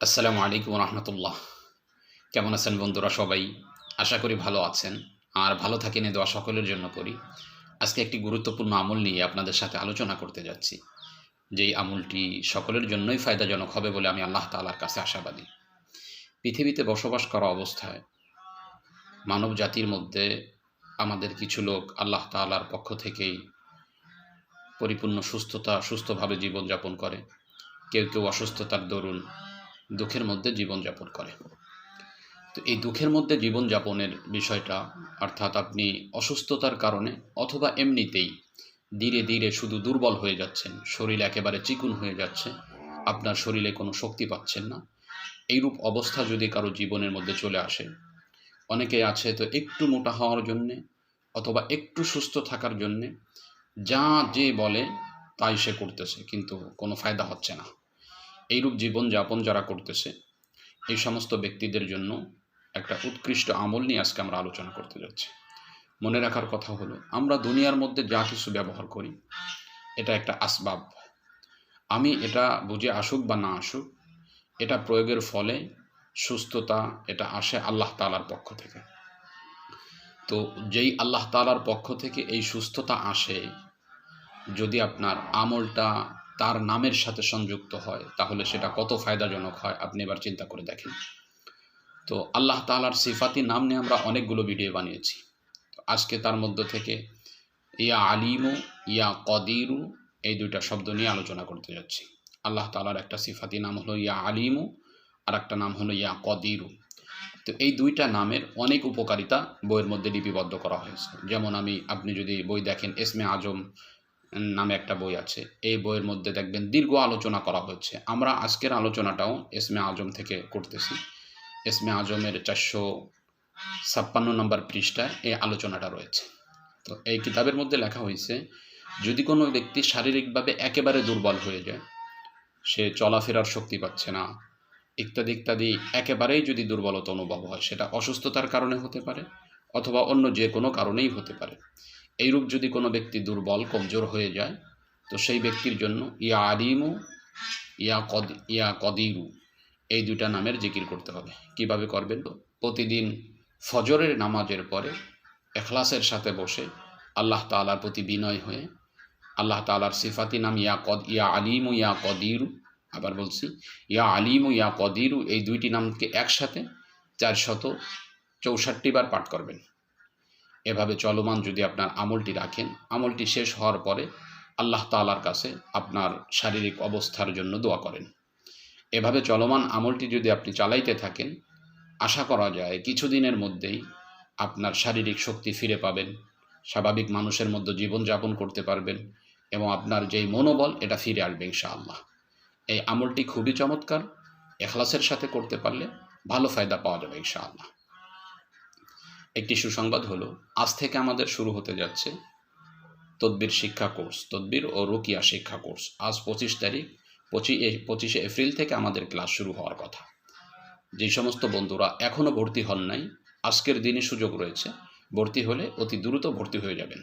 আসসালামু আলাইকুম রহমতুল্লাহ। কেমন আছেন বন্ধুরা সবাই? আশা করি ভালো আছেন। আর ভালো থাকেন দোয়া সকলের জন্য করি। আজকে একটি গুরুত্বপূর্ণ আমল নিয়ে আপনাদের সাথে আলোচনা করতে যাচ্ছি। যেই আমলটি সকলের জন্যই ফায়দাজনক হবে বলে আমি আল্লাহ তালার কাছে আশাবাদী। পৃথিবীতে বসবাস করা অবস্থায় মানব জাতির মধ্যে আমাদের কিছু লোক আল্লাহ তালার পক্ষ থেকেই পরিপূর্ণ সুস্থতা, সুস্থভাবে জীবনযাপন করে। কেউ কেউ অসুস্থতার দরুন দুঃখের মধ্যে জীবনযাপন করে। তো এই দুঃখের মধ্যে জীবনযাপনের বিষয়টা, অর্থাৎ আপনি অসুস্থতার কারণে অথবা এমনিতেই ধীরে ধীরে শুধু দুর্বল হয়ে যাচ্ছেন, শরীর একেবারে চিকুন হয়ে যাচ্ছে, আপনার শরীরে কোনো শক্তি পাচ্ছেন না, এইরূপ অবস্থা যদি কারও জীবনের মধ্যে চলে আসে, অনেকে আছে তো একটু মোটা হওয়ার জন্যে অথবা একটু সুস্থ থাকার জন্যে, যা যে বলে তাই সে করতেছে, কিন্তু কোনো ফায়দা হচ্ছে না। এইরূপ জীবনযাপন যারা করতেছে, এই সমস্ত ব্যক্তিদের জন্য একটা উৎকৃষ্ট আমল নিয়ে আজকে আমরা আলোচনা করতে যাচ্ছি। মনে রাখার কথা হলো, আমরা দুনিয়ার মধ্যে যা কিছু ব্যবহার করি, এটা একটা আসবাব। আমি এটা বুঝে আসুক বা না আসুক, এটা প্রয়োগের ফলে সুস্থতা, এটা আসে আল্লাহ তালার পক্ষ থেকে। তো যেই আল্লাহ তালার পক্ষ থেকে এই সুস্থতা আসে, যদি আপনার আমলটা তার নামের সাথে সংযুক্ত হয়, তাহলে সেটা কত ফায়দাজনক হয় আপনি এবার চিন্তা করে দেখেন। তো আল্লাহ তালার সিফাতি নাম নিয়ে আমরা অনেকগুলো ভিডিও বানিয়েছি। আজকে তার মধ্য থেকে ইয়া আলিমু, ইয়া কদিরু এই দুইটা শব্দ নিয়ে আলোচনা করতে যাচ্ছি। আল্লাহ তালার একটা সিফাতি নাম হলো ইয়া আলিমু আর একটা নাম হলো ইয়া কদিরু। তো এই দুইটা নামের অনেক উপকারিতা বইয়ের মধ্যে লিপিবদ্ধ করা হয়েছে। যেমন আমি, আপনি যদি বই দেখেন, এসমে আজম নামে একটা বই আছে। এই বইয়ের মধ্যে দেখবেন দীর্ঘ আলোচনা করা হচ্ছে আমরা আজকের আলোচনাটাও এসমে আজম থেকে করতেছি। এসমে আজমের চারশো ছাপ্পান্ন নম্বর পৃষ্ঠায় এই আলোচনাটা রয়েছে। তো এই কিতাবের মধ্যে লেখা হয়েছে, যদি কোনো ব্যক্তি শারীরিকভাবে একেবারে দুর্বল হয়ে যায়, সে চলাফেরার শক্তি পাচ্ছে না, ইত্যাদি ইত্যাদি, একেবারেই যদি দুর্বলতা অনুভব হয়, সেটা অসুস্থতার কারণে হতে পারে, অথবা অন্য যে কোনো কারণেই হতে পারে। এইরূপ যদি কোনো ব্যক্তি দুর্বল, কমজোর হয়ে যায়, তো সেই ব্যক্তির জন্য ইয়া আলিমু, ইয়া কদ, ইয়া কদিরু, এই দুইটা নামের জিকির করতে হবে। কীভাবে করবেন তো? প্রতিদিন ফজরের নামাজের পরে এখলাসের সাথে বসে আল্লাহ তালার প্রতি বিনয় হয়ে, আল্লাহ তালার সিফাতি নাম ইয়া কদ, ইয়া আলিমু, ইয়া কদিরু, আবার বলছি, ইয়া আলিমু, ইয়া কদিরু, এই দুইটি নামকে একসাথে চারশত চৌষট্টি বার পাঠ করবেন। এভাবে চলমান যদি আপনার আমলটি রাখেন, আমলটি শেষ হওয়ার পরে আল্লাহ তালার কাছে আপনার শারীরিক অবস্থার জন্য দোয়া করেন। এভাবে চলমান আমলটি যদি আপনি চালাইতে থাকেন, আশা করা যায় কিছুদিনের মধ্যেই আপনার শারীরিক শক্তি ফিরে পাবেন, স্বাভাবিক মানুষের মধ্যে জীবনযাপন করতে পারবেন এবং আপনার যেই মনোবল, এটা ফিরে আসবে ইনশাআল্লাহ। এই আমলটি খুবই চমৎকার, এখলাসের সাথে করতে পারলে ভালো ফায়দা পাওয়া যাবে ইনশাআল্লাহ। একটি সুসংবাদ হলো, আজ থেকে আমাদের শুরু হতে যাচ্ছে তদ্বির শিক্ষা কোর্স, তদ্বির ও রুকিয়া শিক্ষা কোর্স। আজ পঁচিশ তারিখ পঁচিশ পঁচিশে এপ্রিল থেকে আমাদের ক্লাস শুরু হওয়ার কথা। যে সমস্ত বন্ধুরা এখনও ভর্তি হন নাই, আজকের দিনে সুযোগ রয়েছে, ভর্তি হলে অতি দ্রুত ভর্তি হয়ে যাবেন।